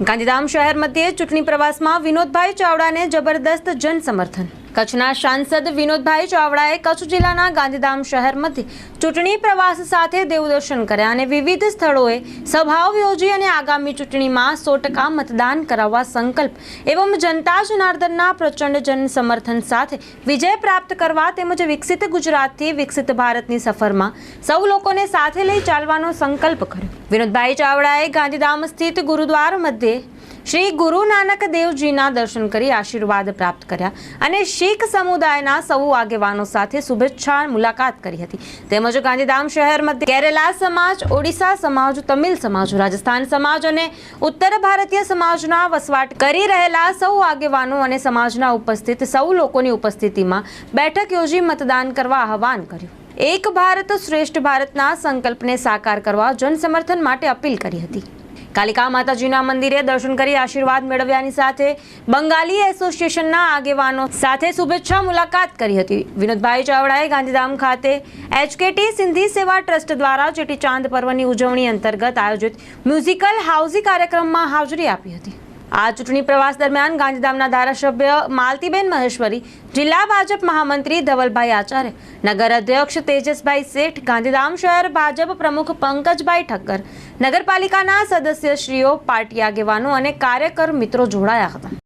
ગાંધીધામ શહેર મધ્યે ચૂંટણી પ્રવાસમાં વિનોદભાઈ ચાવડાને જબરદસ્ત જન સમર્થન કચ્છના સાંસદ વિનોદભાઈ ચાવડાએ કચ્છ જિલ્લાના ગાંધીધામ શહેરમાંથી ચૂંટણી પ્રવાસ સાથે દેવદર્શન કર્યા અને વિવિધ સ્થળોએ સભાઓ યોજી અને આગામી ચૂંટણીમાં સો ટકા મતદાન કરાવવા સંકલ્પ એવં જનતા જનાર્દનના પ્રચંડ જન સમર્થન સાથે વિજય પ્રાપ્ત કરવા તેમજ વિકસિત ગુજરાતથી વિકસિત ભારતની સફરમાં સૌ લોકોને સાથે લઈ ચાલવાનો સંકલ્પ કર્યો. વિનોદભાઈ ચાવડાએ ગાંધીધામ સ્થિત ગુરુદ્વાર મધ્યે શ્રી ગુરુ નાનક દેવજીના દર્શન કરી આશીર્વાદ પ્રાપ્ત કર્યા અને શીખ સમુદાયના સૌ આગેવાનો સાથે શુભેચ્છા મુલાકાત કરી હતી. તેમજ ગાંધીધામ શહેર મધ્ય કેરેલા સમાજ, ઓડિશા સમાજ, તમિલ સમાજ, રાજસ્થાન સમાજ અને ઉત્તર ભારતીય સમાજના વસવાટ કરી રહેલા સૌ આગેવાનો અને સમાજના ઉપસ્થિત સૌ લોકોની ઉપસ્થિતિમાં બેઠક યોજી મતદાન કરવા આહવાન કર્યું. એક ભારત શ્રેષ્ઠ ભારતના સંકલ્પને સાકાર કરવા જનસમર્થન માટે અપીલ કરી હતી. કાલિકા માતાજીના મંદિરે દર્શન કરી આશીર્વાદ મેળવ્યાની સાથે બંગાળી એસોસિએશનના આગેવાનો સાથે શુભેચ્છા મુલાકાત કરી હતી. વિનોદભાઈ ચાવડાએ ગાંધીધામ ખાતે એચકેટી સિંધી સેવા ટ્રસ્ટ દ્વારા ચેટીચાંદ પર્વની ઉજવણી અંતર્ગત આયોજિત મ્યુઝિકલ હાઉસી કાર્યક્રમમાં હાજરી આપી હતી. આ ચૂંટણી પ્રવાસ દરમિયાન ગાંધીધામના ધારાસભ્ય માલતીબેન મહેશ્વરી, જિલ્લા ભાજપ મહામંત્રી ધવલભાઈ આચાર્ય, નગર અધ્યક્ષ તેજસભાઈ શેઠ, ગાંધીધામ શહેર ભાજપ પ્રમુખ પંકજભાઈ ઠક્કર, નગરપાલિકાના સદસ્યશ્રીઓ, પાર્ટી આગેવાનો અને કાર્યકર મિત્રો જોડાયા હતા.